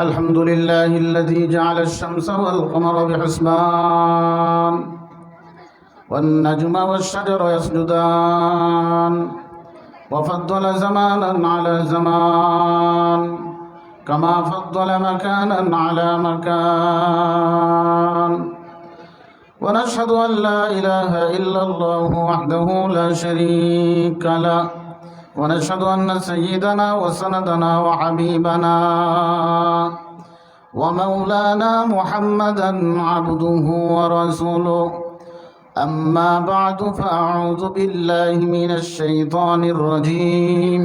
الحمد لله الذي جعل الشمس والقمر بحسبان والنجم والشجر يسجدان وفضل زمانا على زمان كما فضل مكانا على مكان. ونشهد أن لا إله إلا الله وحده لا شريك له. ونشهد أن سيدنا وسندنا وحبيبنا ومولانا محمدا عبده ورسوله. أما بعد فأعوذ بالله من الشيطان الرجيم.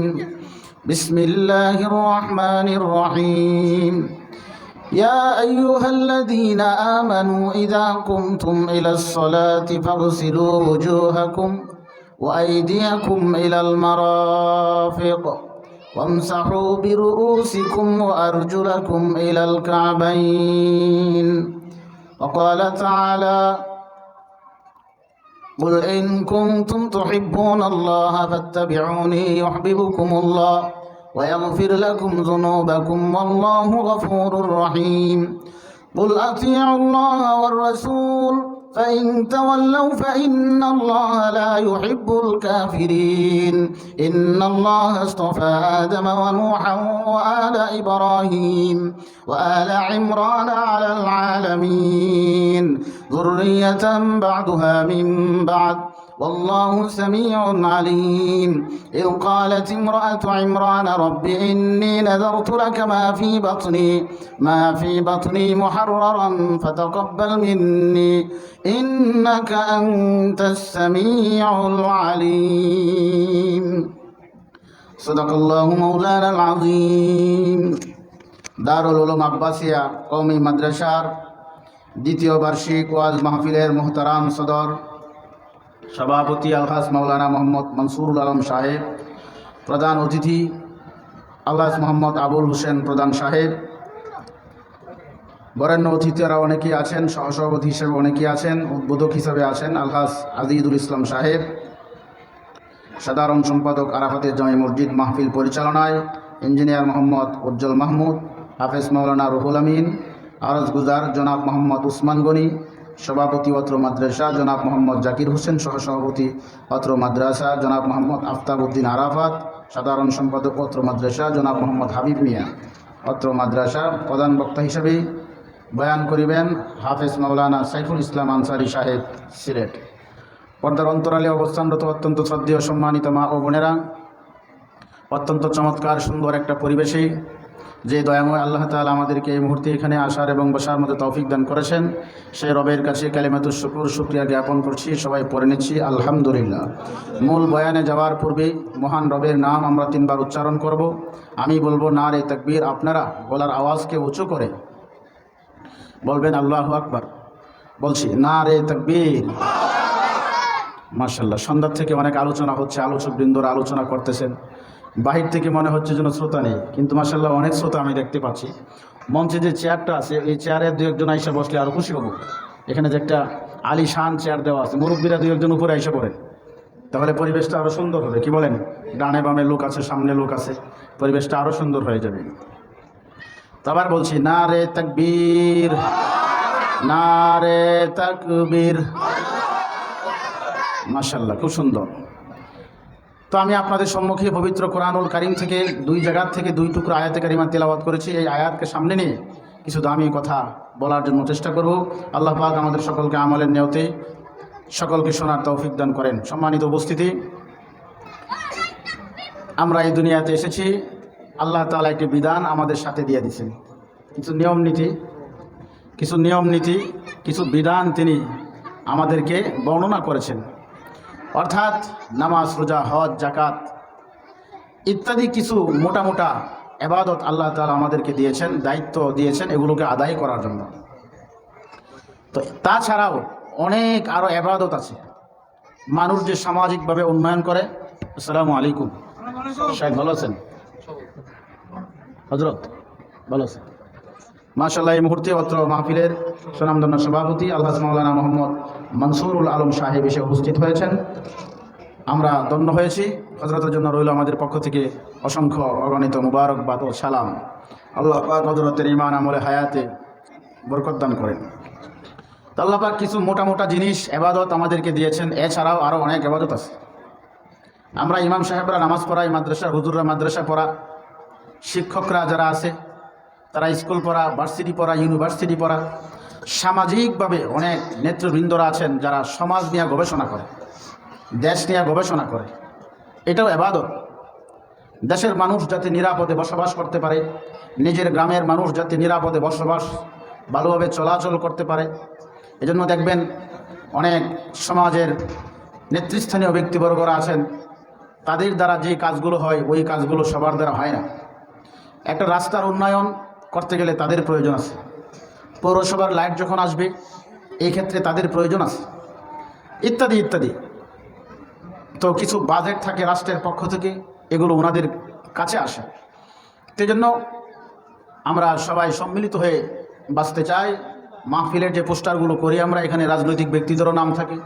بسم الله الرحمن الرحيم. يا أيها الذين آمنوا إذا قمتم إلى الصلاة فاغسلوا وجوهكم وأيديكم إلى المرافق وامسحوا برؤوسكم وأرجلكم إلى الكعبين وقال تعالى قل إن كنتم تحبون الله فاتبعوني يحببكم الله ويغفر لكم ذنوبكم والله غفور رحيم قل أطيعوا الله والرسول فإن تولوا فإن الله لا يحب الكافرين. إن الله اصطفى آدم ونوحا وآل إبراهيم وآل عمران على العالمين. ذرية بعدها من بعد. والله سميع عليم إذ قالت امرأة عمران رب إني نذرت لك ما في بطني ما في بطني محررا فتقبل مني إنك أنت السميع العليم صدق الله مولانا العظيم দারুল উলুম আব্বাসিয়া কওমি মাদ্রাসার দ্বিতীয় বার্ষিক ওয়াজ মাহফিলের মোহতারাম সদর সভাপতি আলহাস মাওলানা মোহাম্মদ মনসুরুল আলম সাহেব, প্রধান অতিথি আলহাস মোহাম্মদ আবুল হোসেন প্রধান সাহেব, বরেণ্য অতিথিরা অনেকেই আছেন, সহসভাপতি হিসেবে অনেকেই আছেন, উদ্বোধক হিসেবে আছেন আলহাস আজিদুল ইসলাম সাহেব, সাধারণ সম্পাদক আরাফাতের জামি মসজিদ মাহফিল পরিচালনায়, ইঞ্জিনিয়ার মোহাম্মদ উজ্জ্বল মাহমুদ, হাফেজ মাওলানা রুহুল আমিন, আরজ গুজার জনাব মোহাম্মদ উসমান গনি সভাপতি অত্র মাদ্রাসা জনাব মোহাম্মদ জাকির হোসেন সহ সভাপতি অত্র মাদ্রাসা জনাব মোহাম্মদ আফতাব উদ্দিন আরাফাত, সাধারণ সম্পাদক অত্র মাদ্রাসা জনাব মোহাম্মদ হাবিব মিয়া। অত্র মাদ্রাসা প্রধান বক্তা হিসেবে বয়ান করিবেন হাফেজ মাওলানা সাইফুল ইসলাম আনসারি সাহেব, সিলেট। পর্দার অন্তরালে অবস্থানরত অত্যন্ত শ্রদ্ধেয় সম্মানিত মা ও বোনেরা, অত্যন্ত চমৎকার সুন্দর একটা পরিবেশে যে দয়াময় আল্লাহ তাআলা আমাদেরকে এই মুহূর্তে এখানে আসার এবং বসার মধ্যে তৌফিক দান করেছেন সেই রবের কাছে কালিমাতুর শুকুর, শুক্রিয়া জ্ঞাপন করছি, সবাই পড়ে নিচ্ছি, আলহামদুলিল্লাহ। মূল বয়ানে যাওয়ার পূর্বে মহান রবের নাম আমরা তিনবার উচ্চারণ করব। আমি বলব না রে তকবীর, আপনারা গলার আওয়াজকে উঁচু করে বলবেন, আল্লাহ আকবার। বলছি না রে তকবীর। মার্শাল্লাহ সন্ধ্যার থেকে অনেক আলোচনা হচ্ছে আলোচক বৃন্দরা আলোচনা করতেছেন। বাহির থেকে মনে হচ্ছে যেন শ্রোতা নেই, কিন্তু মার্শাল্লাহ অনেক শ্রোতা আমি দেখতে পাচ্ছি। মঞ্চে যে চেয়ারটা আছে, এই চেয়ারে দু একজন আইসা বসলে আরও খুশি হব। এখানে যে একটা আলি শান চেয়ার দেওয়া আছে, মুরব্বীরা দু একজন উপরে আইসা পড়েন। তাহলে পরিবেশটা আরও সুন্দর হবে, কি বলেন? ডানে বামে লোক আছে, সামনে লোক আছে, পরিবেশটা আরও সুন্দর হয়ে যাবে। তো আবার বলছি না রে তাকবীর না রে তাকবীর। মাশাল্লাহ খুব সুন্দর। তো আমি আপনাদের সম্মুখে পবিত্র কোরআনুল কারিম থেকে দুই জায়গার থেকে দুই টুকরো আয়াতে কারিমা তেলাবাদ করেছি। এই আয়াতকে সামনে নিয়ে কিছু দামি কথা বলার জন্য চেষ্টা করব। আল্লাহ পাক আমাদের সকলকে আমলের নেওতে সকলকে শোনার তৌফিক দান করেন। সম্মানিত উপস্থিতি, আমরা এই দুনিয়াতে এসেছি। আল্লাহ তালা একটি বিধান আমাদের সাথে দিয়ে দিয়েছেন। কিছু নিয়ম নীতি, কিছু নিয়ম নীতি, কিছু বিধান তিনি আমাদেরকে বর্ণনা করেছেন। অর্থাৎ নামাজ, রোজা, হজ জাকাত ইত্যাদি কিছু মোটা মোটা এবাদত আল্লাহ তালা আমাদেরকে দিয়েছেন, দায়িত্ব দিয়েছেন, এগুলোকে আদায় করার জন্য। তো তাছাড়াও অনেক আরও এবাদত আছে। মানুষ যে সামাজিকভাবে উন্নয়ন করে, আসসালামু আলাইকুম। সাহেব ভালো আছেন? হজরত ভালো আছেন? মাশাল্লাহ এই মুহূর্তে অত্র মাহফিলের সুনামধন্য সভাপতি আল্লাহ মাওলানা মোহাম্মদ মনসুরুল আলম সাহেব এসে উপস্থিত হয়েছেন। আমরা দণ্ড হয়েছি। হজরতের জন্য রইল আমাদের পক্ষ থেকে অসংখ্য অগণিত মুবারকবাদ ও সালাম। আল্লাহ পাক হজরতের ইমান আমলে হায়াতে বরকত দান করেন। আল্লাহ পাক কিছু মোটা মোটা জিনিস, এবাদত আমাদেরকে দিয়েছেন। এছাড়াও আরও অনেক এবাদত আছে। আমরা ইমাম সাহেবরা নামাজ পড়াই, মাদ্রাসা, হুজুররা মাদ্রাসা পড়া। শিক্ষকরা যারা আছে, তারা স্কুল পড়া, ভার্সিটি পড়া, ইউনিভার্সিটি পড়া। সামাজিকভাবে অনেক নেতৃবৃন্দরা আছেন যারা সমাজ নিয়ে গবেষণা করে, দেশ নিয়ে গবেষণা করে। এটাও এবাদত দেশের মানুষ যাতে নিরাপদে বসবাস করতে পারে, নিজের গ্রামের মানুষ যাতে নিরাপদে বসবাস, ভালোভাবে চলাচল করতে পারে, এজন্য দেখবেন অনেক সমাজের নেতৃস্থানীয় ব্যক্তিবর্গরা আছেন, তাদের দ্বারা যে কাজগুলো হয়, ওই কাজগুলো সবার দ্বারা হয় না। একটা রাস্তার উন্নয়ন করতে গেলে তাদের প্রয়োজন আছে। পৌরসভার লাইট যখন আসবে, এই ক্ষেত্রে তাদের প্রয়োজন আছে। ইত্যাদি ইত্যাদি। তো কিছু বাজেট থাকে রাষ্ট্রের পক্ষ থেকে, এগুলো ওনাদের কাছে আসে। সেই জন্য আমরা সবাই সম্মিলিত হয়ে বাঁচতে চাই। মাহফিলের যে পোস্টারগুলো করি আমরা, এখানে রাজনৈতিক ব্যক্তিদেরও নাম থাকে,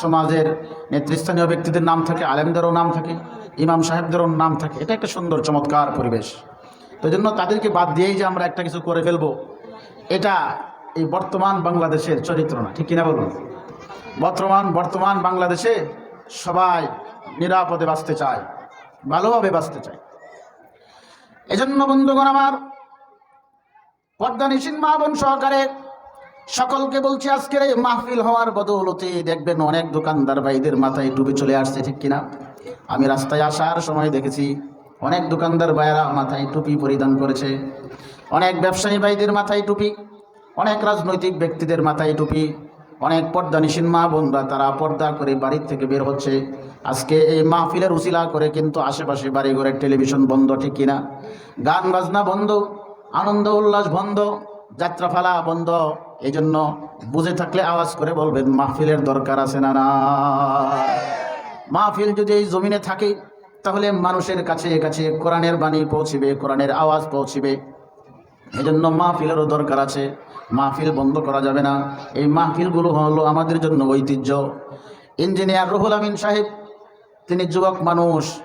সমাজের নেতৃস্থানীয় ব্যক্তিদের নাম থাকে, আলেমদেরও নাম থাকে, ইমাম সাহেবদেরও নাম থাকে। এটা একটা সুন্দর, চমৎকার পরিবেশ। তো জন্য তাদেরকে বাদ দিয়েই যে আমরা একটা কিছু করে ফেলব এটা এই বর্তমান বাংলাদেশের চরিত্র না, ঠিক কিনা বলুন? বর্তমান বর্তমান বাংলাদেশে সবাই নিরাপদে বাঁচতে চায়, ভালোভাবে বাঁচতে চায়। এজন্য বন্ধুগণ আমার পর্দা নিশিন মা বোন সহকারে সকলকে বলছি, আজকের এই মাহফিল হওয়ার বদৌলতে দেখবেন অনেক দোকানদার ভাইদের মাথায় ডুবে চলে আসছে, ঠিক কিনা? আমি রাস্তায় আসার সময় দেখেছি অনেক দোকানদার ভাইয়েরা মাথায় টুপি পরিধান করেছে। অনেক ব্যবসায়ী ভাইদের মাথায় টুপি। অনেক রাজনৈতিক ব্যক্তিদের মাথায় টুপি। অনেক পর্দা নিশিন মা বোনরা তারা পর্দা করে বাড়ির থেকে বের হচ্ছে। আজকে এই মাহফিলের উসিলা করে কিন্তু আশেপাশে বাড়ি ঘরের টেলিভিশন বন্ধ, ঠিক কিনা? গান বাজনা বন্ধ, আনন্দ উল্লাস বন্ধ যাত্রাফালা বন্ধ। এই জন্য বুঝে থাকলে আওয়াজ করে বলবেন, মাহফিলের দরকার আছে না না? মাহফিল যদি এই জমিনে থাকে তাহলে মানুষের কাছে কাছে কোরআনের বাণী পৌঁছিবে, কোরআনের আওয়াজ পৌঁছিবে। এজন্য মাহফিলেরও দরকার আছে। মাহফিল বন্ধ করা যাবে না। এই মাহফিলগুলো হলো আমাদের জন্য ঐতিহ্য। ইঞ্জিনিয়ার রুহুল আমিন সাহেব, তিনি যুবক মানুষ।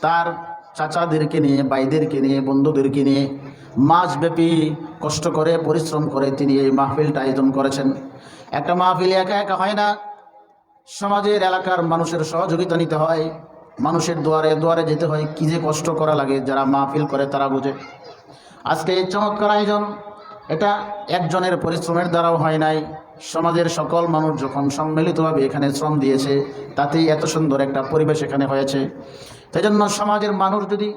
তার চাচাদেরকে নিয়ে, ভাইদেরকে নিয়ে, বন্ধুদেরকে নিয়ে মাসব্যাপী কষ্ট করে, পরিশ্রম করে তিনি এই মাহফিলটা আয়োজন করেছেন। একটা মাহফিল একা একা হয় না। সমাজের, এলাকার মানুষের সহযোগিতা নিতে হয়। মানুষের দুয়ারে দুয়ারে যেতে হয়, কী যে কষ্ট করা লাগে, যারা মাহফিল করে তারা বোঝে। আজকে এই চমৎকার আয়োজন, এটা একজনের পরিশ্রমের দ্বারাও হয় নাই। সমাজের সকল মানুষ যখন সম্মিলিতভাবে এখানে শ্রম দিয়েছে, তাতেই এত সুন্দর একটা পরিবেশ এখানে হয়েছে। সেই জন্য সমাজের মানুষ যদি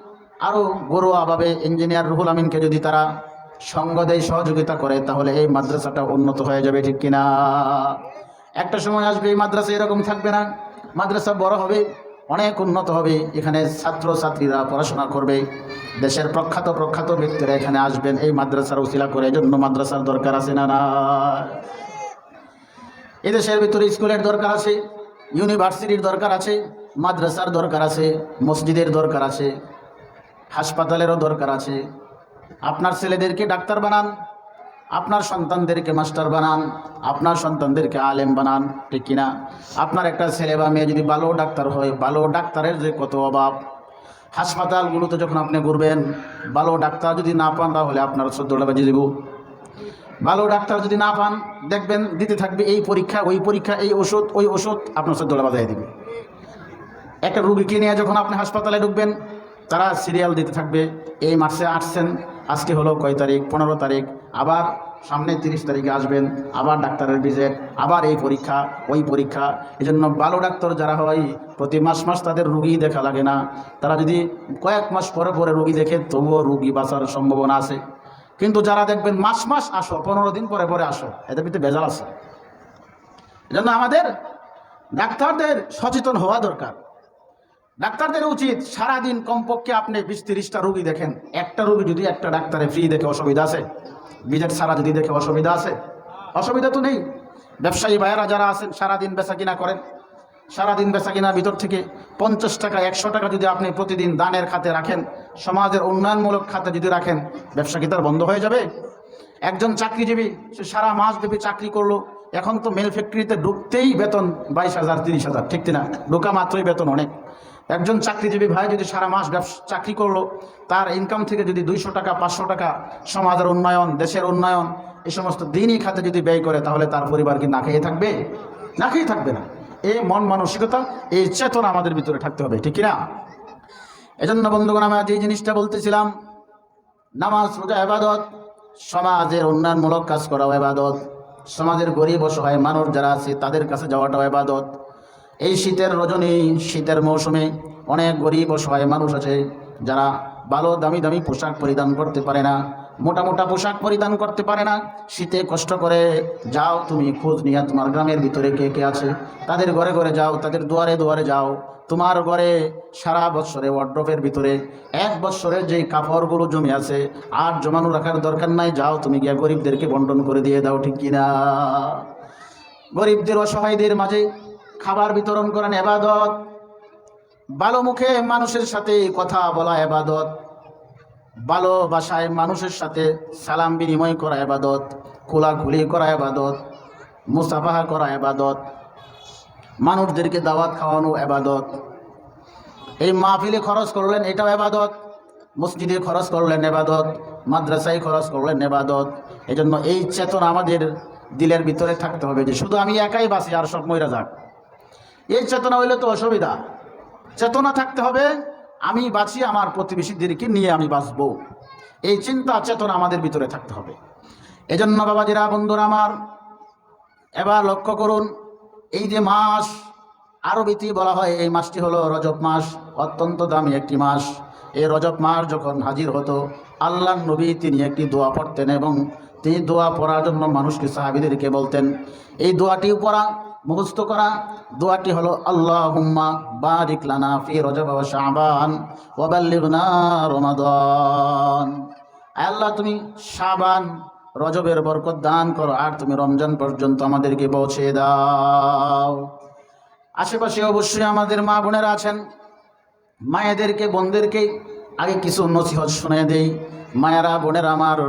আরও গরুয়াভাবে ইঞ্জিনিয়ার রুহুল আমিনকে যদি তারা সঙ্গ দেয়, সহযোগিতা করে, তাহলে এই মাদ্রাসাটা উন্নত হয়ে যাবে, ঠিক কিনা? একটা সময় আসবে, এই মাদ্রাসা এরকম থাকবে না। মাদ্রাসা বড় হবে অনেক উন্নত হবে। এখানে ছাত্র ছাত্রীরা পড়াশোনা করবে। দেশের প্রখ্যাত প্রখ্যাত ব্যক্তিরা এখানে আসবেন। এই মাদ্রাসার উশিলা করে। জন্য মাদ্রাসার দরকার আছে না না? এদেশের ভিতরে স্কুলের দরকার আছে, ইউনিভার্সিটির দরকার আছে, মাদ্রাসার দরকার আছে, মসজিদের দরকার আছে, হাসপাতালেরও দরকার আছে। আপনার ছেলেদেরকে ডাক্তার বানান। আপনার সন্তানদেরকে মাস্টার বানান, আপনার সন্তানদেরকে আলেম বানান, ঠিক কিনা? আপনার একটা ছেলে বা মেয়ে যদি ভালো ডাক্তার হয়, ভালো ডাক্তারের যে কত অভাব। হাসপাতালগুলোতে যখন আপনি ঘুরবেন, ভালো ডাক্তার যদি না পান, তাহলে আপনার চোদ্দোটা বাজে দেব ভালো ডাক্তার যদি না পান, দেখবেন দিতে থাকবে এই পরীক্ষা, ওই পরীক্ষা, এই ওষুধ, ওই ওষুধ, আপনার চোদ্দোটা বাজায় দেবে। একটা রুগীকে নিয়ে যখন আপনি হাসপাতালে ঢুকবেন, তারা সিরিয়াল দিতে থাকবে, এই মাসে আসছেন, আজকে হলো কয় তারিখ? পনেরো তারিখ। আবার সামনে তিরিশ তারিখে আসবেন, আবার ডাক্তারের ভিজিট আবার এই পরীক্ষা, ওই পরীক্ষা। এই জন্য ভালো ডাক্তার যারা হয়, প্রতি মাস মাস তাদের রুগী দেখা লাগে না। তারা যদি কয়েক মাস পরে পরে রুগী দেখে, তবুও রুগী বাঁচার সম্ভাবনা আছে। কিন্তু যারা দেখবেন মাস মাস আসো, পনেরো দিন পরে পরে আসো, এদের ভিতরে ভেজাল আছে। এজন্য আমাদের ডাক্তারদের সচেতন হওয়া দরকার। ডাক্তারদের উচিত সারাদিন কমপক্ষে আপনি বিশ তিরিশটা রুগী দেখেন। একটা রুগী যদি একটা ডাক্তারে ফ্রি দেখে অসুবিধা আছে বিজেট সারা যদি দেখে অসুবিধা আছে? অসুবিধা তো নেই। ব্যবসায়ী ভাইয়েরা যারা আছেন, সারাদিন বেচা কিনা করেন। সারাদিন বেচা কিনা ভিতর থেকে পঞ্চাশ টাকা, একশো টাকা যদি আপনি প্রতিদিন দানের খাতে রাখেন, সমাজের উন্নয়নমূলক খাতে যদি রাখেন, ব্যবসা কি তার বন্ধ হয়ে যাবে? একজন চাকরিজীবী, সে সারা মাস ব্যাপী চাকরি করল, এখন তো মেল ফ্যাক্টরিতে ঢুকতেই বেতন বাইশ হাজার, তিরিশ হাজার, ঠিক না ঢোকা মাত্রই বেতন অনেক। একজন চাকরিজীবী ভাই যদি সারা মাস চাকরি করল, তার ইনকাম থেকে যদি দুইশো টাকা, পাঁচশো টাকা সমাজের উন্নয়ন, দেশের উন্নয়ন এই সমস্ত দিনই খাতে যদি ব্যয় করে, তাহলে তার পরিবার কি না খেয়ে থাকবে? না খেয়ে থাকবে না। এই মন মানসিকতা, এই চেতনা আমাদের ভিতরে থাকতে হবে, ঠিক কিনা? এজন্য বন্ধুগণ আমি আজ এই জিনিসটা বলতেছিলাম, নামাজ, রোজা এবাদত সমাজের উন্নয়নমূলক কাজ করাও এবাদত সমাজের গরিব অসহায় মানুষ যারা আছে, তাদের কাছে যাওয়াটাও এবাদত এই শীতের রজনী, শীতের মৌসুমে অনেক গরিব অসহায় মানুষ আছে যারা ভালো দামি দামি পোশাক পরিধান করতে পারে না, মোটা মোটা পোশাক পরিধান করতে পারে না। শীতে কষ্ট করে যাও তুমি, খোঁজ নিয়ে তোমার গ্রামের ভিতরে কে কে আছে? তাদের ঘরে ঘরে যাও, তাদের দুয়ারে দুয়ারে যাও। তোমার ঘরে সারা বছরে ওয়ার্ড্রপের ভিতরে এক বছরের যেই কাপড়গুলো জমে আছে, আর জমানো রাখার দরকার নাই, যাও তুমি গিয়ে গরিবদেরকে বন্টন করে দিয়ে দাও, ঠিক কিনা? গরিবদের, অসহায়দের মাঝে খাবার বিতরণ করেন এবাদত। ভালো মুখে মানুষের সাথে কথা বলা এবাদত। ভালোবাসায় মানুষের সাথে সালাম বিনিময় করা এবাদত। খোলাখুলি করা এবাদত। মুসাফাহা করা এবাদত। মানুষদেরকে দাওয়াত খাওয়ানো এবাদত। এই মাহফিলে খরচ করলেন এটাও এবাদত। মসজিদে খরচ করলেন এবাদত। মাদ্রাসায় খরচ করলেন এবাদত। এই জন্য এই চেতনা আমাদের দিলের ভিতরে থাকতে হবে যে শুধু আমি একাই বাঁচি, আর সব ময়রা যাক। এই চেতনা হইলে তো অসুবিধা। চেতনা থাকতে হবে, আমি বাঁচি, আমার প্রতিবেশীদেরকে নিয়ে আমি বাঁচবো। এই চিন্তা, চেতনা আমাদের ভিতরে থাকতে হবে। এজন্য বাবাজিরা, বন্ধুরা আমার, এবার লক্ষ্য করুন, এই যে মাস, আরবিতে বলা হয়, এই মাসটি হলো রজব মাস, অত্যন্ত দামি একটি মাস। এই রজব মাস যখন হাজির হতো আল্লাহ নবী তিনি একটি দোয়া পড়তেন এবং তিনি দোয়া পড়ার জন্য মানুষকে, সাহাবিদেরকে বলতেন, এই দোয়াটি পড়া মুখস্থ করা দোয়াটি হলো আল্লাহ হুম্মা আল্লাহ, তুমি শাবান রজবের বরকত দান করো, আর তুমি রমজান পর্যন্ত আমাদেরকে পৌঁছে দাও। আশেপাশে অবশ্যই আমাদের মা বোনেরা আছেন। মায়েদেরকে, বোনদেরকে আগে কিছু নসিহত শুনে দেই। মায়েরা, বোনেরা, আমার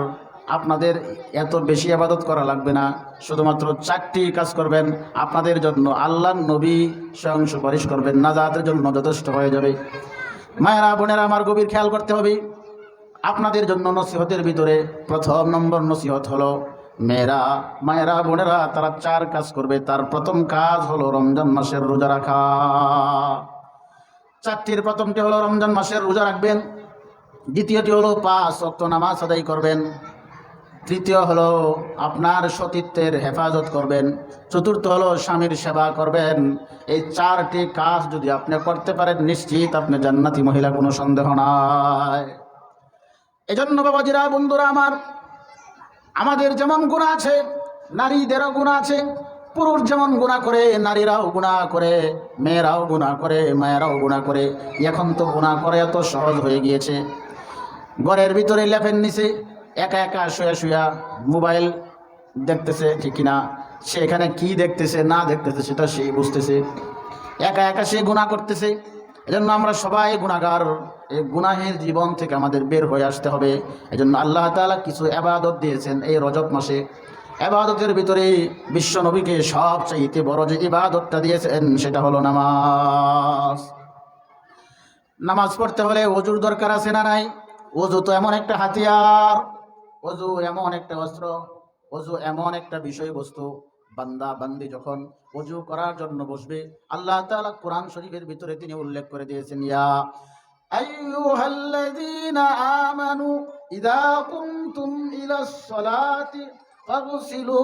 আপনাদের এত বেশি আবাদত করা লাগবে না। শুধুমাত্র চারটি কাজ করবেন। আপনাদের জন্য আল্লাহ নবী স্বয়ং সুপারিশ করবেন। নাজাতের জন্য যথেষ্ট হয়ে যাবে। মায়েরা, বোনেরা, আমার গভীর খেয়াল করতে হবে। আপনাদের জন্য নসিহতের ভিতরে প্রথম নম্বর নসিহত হলো, মেয়েরা, মায়েরা, বোনেরা, তারা চার কাজ করবে। তার প্রথম কাজ হলো রমজান মাসের রোজা রাখা। চারটির প্রথমটি হলো রমজান মাসের রোজা রাখবেন। দ্বিতীয়টি হলো পাঁচ অক্ত নামাজ আদায় করবেন। তৃতীয় হলো, আপনার সতীত্বের হেফাজত করবেন। চতুর্থ হলো, স্বামীর সেবা করবেন। এই চারটি কাজ যদি আপনি করতে পারেন, নিশ্চিত আপনি জান্নাতি মহিলা, কোনো সন্দেহ নাই। এজন্য বাবাজিরা, বন্ধুরা আমার, আমাদের যেমন গুণা আছে, নারীদেরও গুণ আছে, পুরুষ যেমন গুণা করে, নারীরাও গুণা করে, মেয়েরাও গুণা করে, মায়েরাও গুণা করে। এখন তো গুণা করে এত সহজ হয়ে গিয়েছে। ঘরের ভিতরে লেফেন নিচে একা একা শুয়া শুয়া মোবাইল দেখতেছে ঠিক কিনা, সে এখানে কি দেখতেছে, না দেখতেছে সেটা সে বুঝতেছে। একা একা সে গুণা করতেছে, এজন্য আমরা সবাই গুণাগার এই গুনাহের জীবন থেকে আমাদের বের হয়ে আসতে হবে। এজন্য আল্লাহ তাআলা কিছু আবাদত দিয়েছেন এই রজব মাসে। আবাদতের ভিতরে বিশ্ব নবীকে সবচাইতে বড় যে ইবাদতটা দিয়েছেন, সেটা হলো নামাজ। নামাজ পড়তে হলে অজুর দরকার আছে না নাই? অজু তো এমন একটা হাতিয়ার। অজু এমন একটা অস্ত্র, অজু এমন একটা বিষয়বস্তু। বান্দা, বান্দি যখন অজু করার জন্য বসবে, আল্লাহ তাআলা কোরআন শরীফের ভিতরে তিনি উল্লেখ করে দিয়েছেন, ইয়া আইয়ুহাল্লাযীনা আমানু ইযা কুমতুম ইলাস সালাতি ফাগসিলু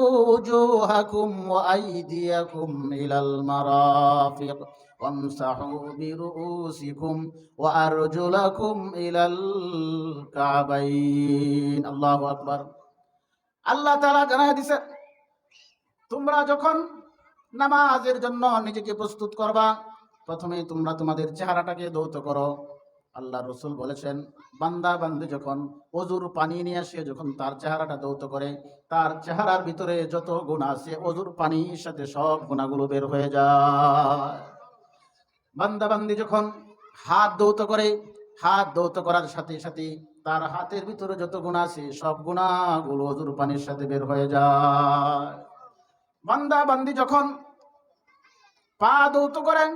ওয়া আইদিয়াকুম ইলাল মারাফিক। وامسحوا برؤوسكم وأرجلكم إلى الكعبين الله أكبر আল্লাহ তাআলা জানায় দিছে তোমরা যখন নামাজের জন্য নিজেকে প্রস্তুত করবা প্রথমে তোমরা তোমাদের চেহারাটাকে ধৌত করো আল্লাহ রসুল বলেছেন বান্দা বান্দি যখন অজুর পানি নিয়ে আসে যখন তার চেহারাটা দৌত করে তার চেহারার ভিতরে যত গুণা আছে অজুর পানির সাথে সব গুণাগুলো বের হয়ে যায় বান্দা বান্দি যখন হাত দৌত করে, হাত দৌত করার সাথে সাথে তার হাতের ভিতরে যত গুণা আছে, সব গুণাগুলো অজুর পানির সাথে বের হয়ে যায়। বান্দা বান্দি যখন পা দৌত করেন,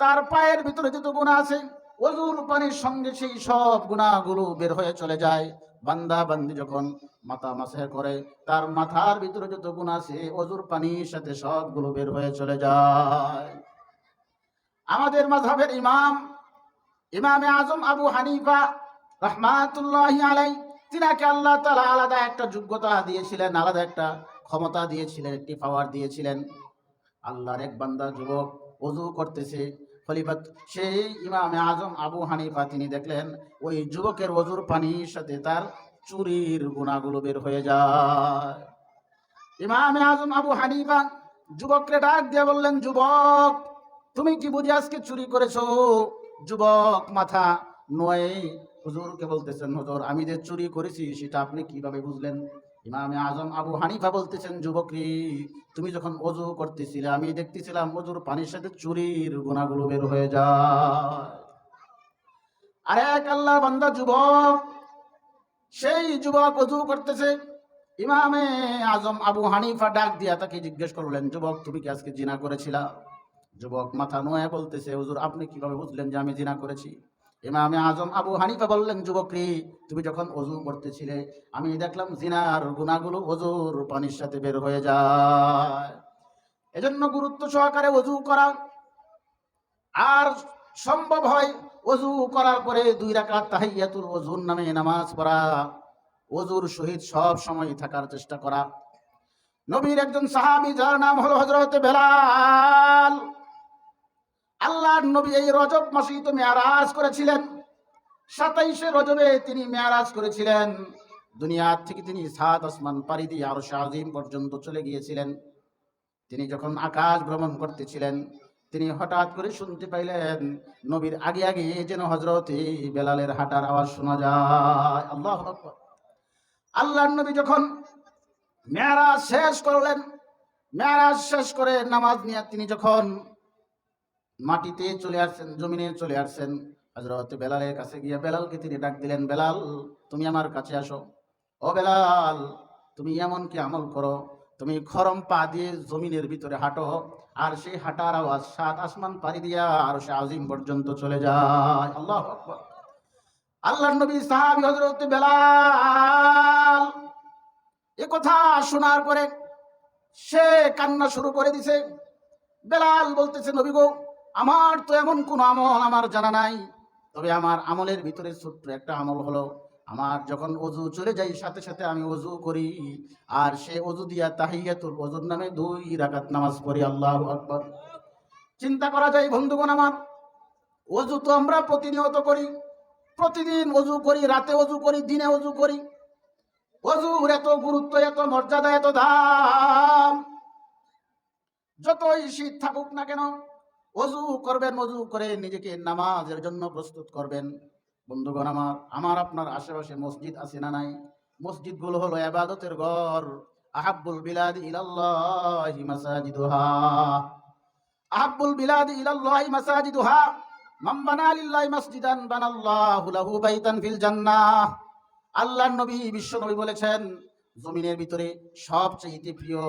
তার পায়ের ভিতরে যত গুণা আছে অজুর পানির সঙ্গে সেই সব গুণাগুলো বের হয়ে চলে যায়। বান্দা বান্দি যখন মাথা মাসে করে, তার মাথার ভিতরে যত গুণ আছে অজুর পানির সাথে সবগুলো বের হয়ে চলে যায়। আমাদের মাঝহের ইমাম, ইমামে আজম আবু হানিফা রহমাতুল্লাহ আলাই তিনাকে আল্লাহ তালা আলাদা একটা যোগ্যতা দিয়েছিলেন, আলাদা একটা ক্ষমতা দিয়েছিলেন, একটি পাওয়ার দিয়েছিলেন। আল্লাহর এক বান্দা যুবক অজু করতেছে, খলিফাত সেই ইমামে আজম আবু হানিফা তিনি দেখলেন, ওই যুবকের অজুর পানির সাথে তার চুরির গুণাগুলো বের হয়ে যায়। ইমামে আজম আবু হানিফা যুবককে ডাক দিয়ে বললেন, যুবক তুমি কি বুঝি আজকে চুরি করেছ? যুবক, মাথা নয় হুজুরকে বলতেছেন, হুজুর, আমি যে চুরি করেছি, সেটা আপনি কীভাবে বুঝলেন? ইমামে আজম আবু হানিফা বলতেছেন, যুবকরি, তুমি যখন অজু করতেছিলে, আমি দেখতেছিলাম অজুর পানির সাথে চুরির গুণাগুলো বের হয়ে যায়। এক আল্লাহ বান্দা, যুবক, সেই যুবক অজু করতেছে। ইমামে আজম আবু হানিফা ডাক দিয়া তাকে জিজ্ঞেস করলেন, যুবক, তুমি কি আজকে জিনা করেছিলা? যুবক মাথা নোয়ে বলতেছে, হুজুর, আপনি কীভাবে বুঝলেন যে আমি জিনা করেছি? ইমামে আজম আবু হানিফা বললেন যুবকরি তুমি যখন অজু করতেছিলে, আমি দেখলাম জিনার গুণাগুলো অজুর পানির সাথে বের হয়ে যায়। এজন্য গুরুত্ব সহকারে অজু করা। আর সম্ভব হয় অজু করার পরে দুই রাকাত তাহিয়াতুল অজুর নামে নামাজ পড়া। অজুর সহিত সব সময় থাকার চেষ্টা করা। নবীর একজন সাহাবী, যার নাম হলো হজরত বেলাল। আল্লাহর নবী এই রজব মাসেই তো মেয়ারাজ করেছিলেন। সাতাইশে রজবে তিনি মেয়ারাজ করেছিলেন। দুনিয়ার থেকে তিনি সাত আসমান পাড়ি দিয়ে আরও শাহজিম পর্যন্ত চলে গিয়েছিলেন। তিনি যখন আকাশ ভ্রমণ করতেছিলেন, তিনি হঠাৎ করে শুনতে পাইলেন, নবীর আগে আগে যেন হজরত বেলালের হাঁটার আওয়াজ শোনা যায়। আল্লাহ আল্লাহর নবী যখন মেয়ারাজ শেষ করলেন, মেয়ারাজ শেষ করে নামাজ নিয়ে তিনি যখন মাটিতে চলে আসছেন, জমিনে চলে আসছেন। হজরত বেলালের কাছে গিয়ে বেলালকে তিনি ডাক দিলেন, বেলাল, তুমি আমার কাছে আসো। ও বেলাল, তুমি এমন কি আমল করো? তুমি খরম পা দিয়ে জমিনের ভিতরে হাঁটো আর সেই হাঁটার আওয়াজ সাত আসমান পাড়ি দিয়া আর সে আজিম পর্যন্ত চলে যায়। আল্লাহ আল্লাহ নবী সাহাবি হজরত বেলাল এ কথা শোনার পরে সে কান্না শুরু করে দিছে। বেলাল বলতেছে, নবী গো আমার তো এমন কোন আমল আমার জানা নাই। তবে আমার আমলের ভিতরে ছোট্ট একটা আমল হলো, আমার যখন অজু চলে যাই সাথে সাথে আমি অজু করি, আর সে অজু দিয়া তাহিয়াতুল অজুর নামে দুই রাকাত নামাজ পড়ি, আল্লাহ আকবর। চিন্তা করা যায় বন্ধুগণ আমার, অজু তো আমরা প্রতিনিয়ত করি, প্রতিদিন অজু করি, রাতে অজু করি, দিনে অজু করি। অজুর এত গুরুত্ব, এত মর্যাদা, এত দাম। যতই শীত থাকুক না কেন অজু করবেন অজু করে নিজেকে নামাজের জন্য প্রস্তুত করবেন। বন্ধুগণ আমার আমার আপনার আশেপাশে মসজিদ আছে না নাই? মসজিদ মসজিদগুলো হলো এবাদতের ঘর। আহাব্বুল বিলাদ ইলাল্লাহি মাসাজিদুহা। আহাব্বুল বিলাদ ইলাল্লাহি মাসাজিদুহা। মান বানা লিল্লাহি মাসজিদান বানাল্লাহু লাহু বাইতান ফিল জান্নাহ। আল্লাহর নবী, বিশ্ব নবী বলেছেন জমিনের ভিতরে সবচেয়ে প্রিয়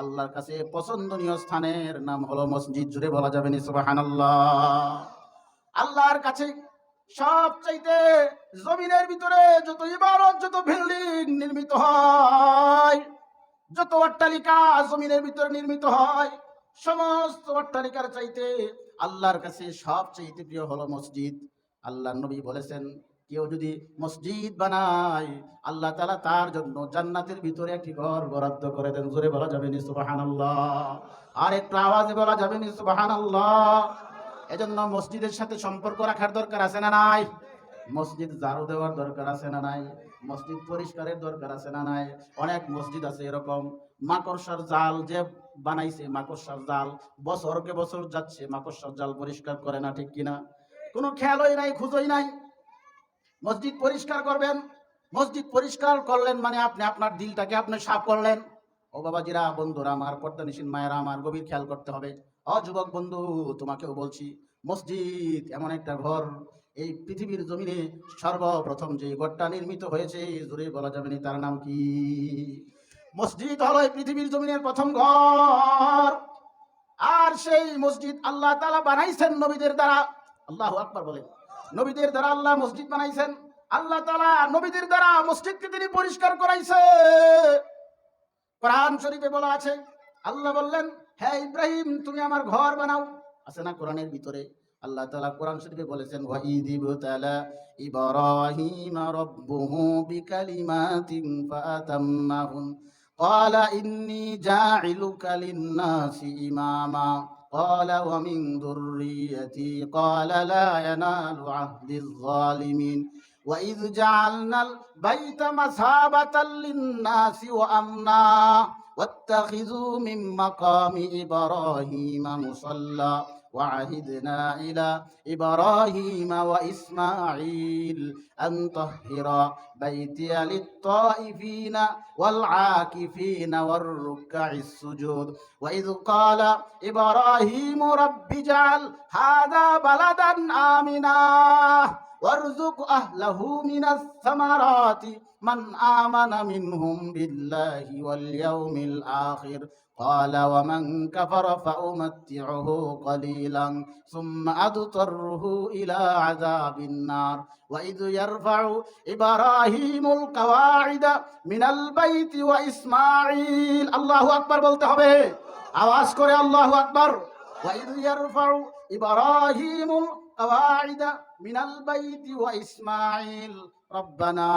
আল্লাহর কাছে পছন্দনীয় স্থানের নাম হলো মসজিদ, জুড়ে বলা যাবে আল্লাহর কাছে সবচাইতে জমিনের ভিতরে যত ইবারত, যত বিল্ডিং নির্মিত হয়, যত অট্টালিকা জমিনের ভিতরে নির্মিত হয়, সমস্ত অট্টালিকার চাইতে আল্লাহর কাছে সবচাইতে প্রিয় হলো মসজিদ। আল্লাহ নবী বলেছেন কেউ যদি মসজিদ বানায়, আল্লাহ তালা তার জন্য জান্নাতের ভিতরে একটি ঘর বরাদ্দ করে দেন। জোরে বলা যাবে নি সুবাহান আর একটু আওয়াজে বলা যাবে নি সুবাহান এজন্য মসজিদের সাথে সম্পর্ক রাখার দরকার আছে না নাই? মসজিদ ঝাড়ু দেওয়ার দরকার আছে না নাই? মসজিদ পরিষ্কারের দরকার আছে না নাই? অনেক মসজিদ আছে এরকম। মাকড়সার জাল যে বানাইছে, মাকড়সার জাল বছরকে বছর যাচ্ছে, মাকড়সার জাল পরিষ্কার করে না ঠিক কিনা? কোনো খেয়ালই নাই, খুঁজোই নাই। মসজিদ পরিষ্কার করবেন। মসজিদ পরিষ্কার করলেন মানে আপনি আপনার দিলটাকে আপনি সাফ করলেন। ও বাবাজিরা, বন্ধুরা, আমার পর্দানিসীন মায়েরা, আমার গভীর খেয়াল করতে হবে। অ যুবক বন্ধু, তোমাকেও বলছি, মসজিদ এমন একটা ঘর, এই পৃথিবীর জমিনে সর্বপ্রথম যে ঘরটা নির্মিত হয়েছে, জোরে বলা যাবে না তার নাম কি? মসজিদ হলো এই পৃথিবীর জমিনের প্রথম ঘর। আর সেই মসজিদ আল্লাহ তালা বানাইছেন নবীদের দ্বারা। আল্লাহ আকবার বলেন। নবীদের দ্বারা আল্লাহ মসজিদ বানাইছেন আল্লাহ তাআলা নবীদের দ্বারা মসজিদকে তিনি পরিষ্কার করাইছে কোরআন শরীফে বলা আছে আল্লাহ বললেন হ্যাঁ ইব্রাহিম তুমি আমার ঘর বানাও আছে না কোরআনের ভিতরে আল্লাহ তাআলা কোরআন শরীফে বলেছেন ওয়াইদিব তাআলা ইব্রাহিম রাব্বুহু বিকালিমাতিন ফাতাম্মাহুন قال إني جاعلك للناس إماما قال ومن ذريتي قال لا ينال عهد الظالمين وإذ جعلنا البيت مثابة للناس وأمنا واتخذوا من مقام إبراهيم مصلى وعهدنا إلى إبراهيم وإسماعيل أن طهر بيتي للطائفين والعاكفين والركع السجود. وإذ قال إبراهيم رب اجعل هذا بلدا آمنا وارزق أهله من الثمرات من آمن منهم بالله واليوم الآخر. قال ومن كفر فأمتعه قليلا ثم أضطره إلى عذاب النار وإذ يرفع إبراهيم القواعد من البيت وإسماعيل الله أكبر বলতে হবে আওয়াজ করে আল্লাহু আকবার وإذ يرفع إبراهيم القواعد من البيت وإسماعيل ربنا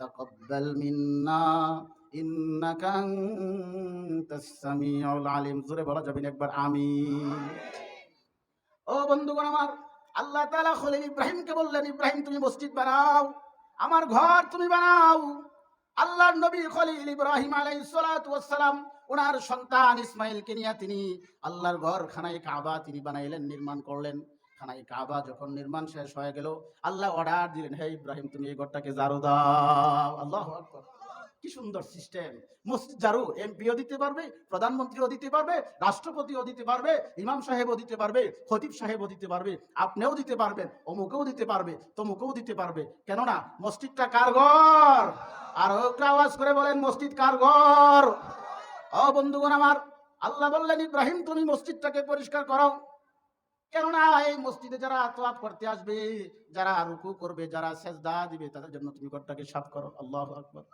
تقبل منا আলিম। জোরে বলা যাবে একবার আমি ও বন্ধুগণ আমার, আল্লাহ তালা খলিল ইব্রাহিমকে বললেন, ইব্রাহিম, তুমি মসজিদ বানাও, আমার ঘর তুমি বানাও। আল্লাহর নবী খলিল ইব্রাহিম আলাই সালাম, ওনার সন্তান ইসমাইলকে নিয়ে তিনি আল্লাহর ঘর খানাই কাবা তিনি বানাইলেন, নির্মাণ করলেন। খানাই কাবা যখন নির্মাণ শেষ হয়ে গেল, আল্লাহ অর্ডার দিলেন, হে ইব্রাহিম, তুমি এই ঘরটাকে জারো দাও। আল্লাহ আকবর। কি সুন্দর সিস্টেম মসজিদ জারু এমপিও দিতে পারবে, প্রধানমন্ত্রীও দিতে পারবে, রাষ্ট্রপতিও দিতে পারবে, ইমাম সাহেবও দিতে পারবে, খতিব সাহেবও দিতে পারবে, আপনিও দিতে পারবেন, অমুকেও দিতে পারবে, তমুকেও দিতে পারবে। কেননা মসজিদটা কার ঘর? আর একটা আওয়াজ করে বলেন, মসজিদ কার ঘর? ও বন্ধুগণ আমার, আল্লাহ বললেন, ইব্রাহিম, তুমি মসজিদটাকে পরিষ্কার করো। কেননা এই মসজিদে যারা তোয়াফ করতে আসবে, যারা রুকু করবে, যারা সেজদা দিবে, তাদের জন্য তুমি ঘরটাকে সাফ করো। আল্লাহ আকবর।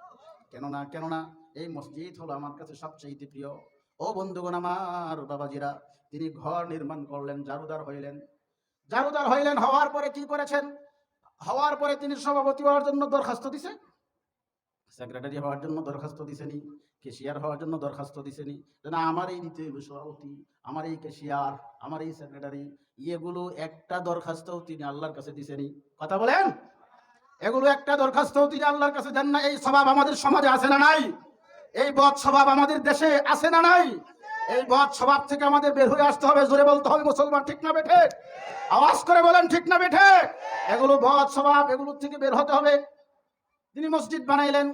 কেননা কেননা এই মসজিদ হলো আমার কাছে সবচেয়ে প্রিয়। ও বন্ধুগণ আমার বাবাজিরা, তিনি ঘর নির্মাণ করলেন, জারুদার হইলেন। জারুদার হইলেন, হওয়ার পরে কি করেছেন? হওয়ার পরে তিনি সভাপতি হওয়ার জন্য দরখাস্ত দিছে। সেক্রেটারি হওয়ার জন্য দরখাস্ত দিছেনি, কেশিয়ার হওয়ার জন্য দরখাস্ত দিছেনি। না আমার এই হবে সভাপতি আমার এই কেশিয়ার, আমার এই সেক্রেটারি, এগুলো একটা দরখাস্তও তিনি আল্লাহর কাছে দিছেনি। কথা বলেন? এগুলো একটা দরখাস্তও তিনি আল্লাহর কাছে দেন না, এই স্বভাব আমাদের সমাজে আছে না নাই? এই বদ স্বভাব আমাদের দেশে আছে না নাই? এই বদ স্বভাব থেকে আমাদের বের হয়ে আসতে হবে, জোরে বলতে হবে, মুসলমান ঠিক না বেঠে? আওয়াজ করে বলেন, ঠিক না বেঠে? এগুলো বদ স্বভাব, এগুলোর থেকে বের হতে হবে। তিনি মসজিদ বানাইলেন।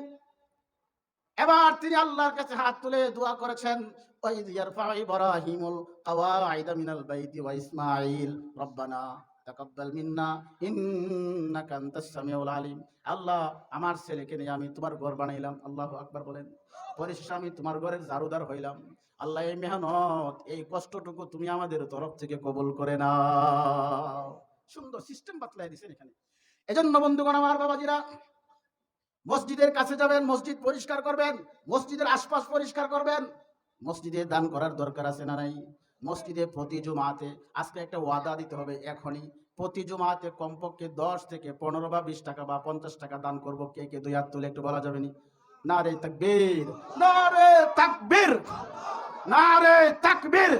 এবার তিনি আল্লাহর কাছে হাত তুলে দোয়া করেছেন, ওয়াইদ ইয়ারফা ইব্রাহিমুল কাওয়াইদা মিনাল বাইতি ওয়া ইসমাঈল, রব্বানা। তাকাব্বাল মিন্না, ইন্নাকা আনতাস সামিউল আলিম। আল্লাহ, আমার ছেলেকে নিয়ে আমি তোমার ঘর বানাইলাম। আল্লাহু আকবার বলেন। পরিশেষে আমি তোমার ঘরের জারুদার হইলাম। আল্লাহ, এই মেহনত, এই কষ্টটুকু তুমি আমাদের তরফ থেকে কবুল করে নাও। সুন্দর সিস্টেম বাতলাই দিছেন এখানে। এজন্য বন্ধুগণ, আমার বাবাজিরা, মসজিদের কাছে যাবেন, মসজিদ পরিষ্কার করবেন, মসজিদের আশপাশ পরিষ্কার করবেন। মসজিদে দান করার দরকার আছে না নাই? মসজিদে প্রতি জুমাতে আজকে একটা ওয়াদা দিতে হবে এখনই। প্রতি জুমাতে কমপক্ষে দশ থেকে পনেরো বা বিশ টাকা বা পঞ্চাশ টাকা দান করব। কে কে দুই হাত তুলে একটু বলা যাবে নি? রে তাকবীর না রে তাকবীর না রে তাকবীর।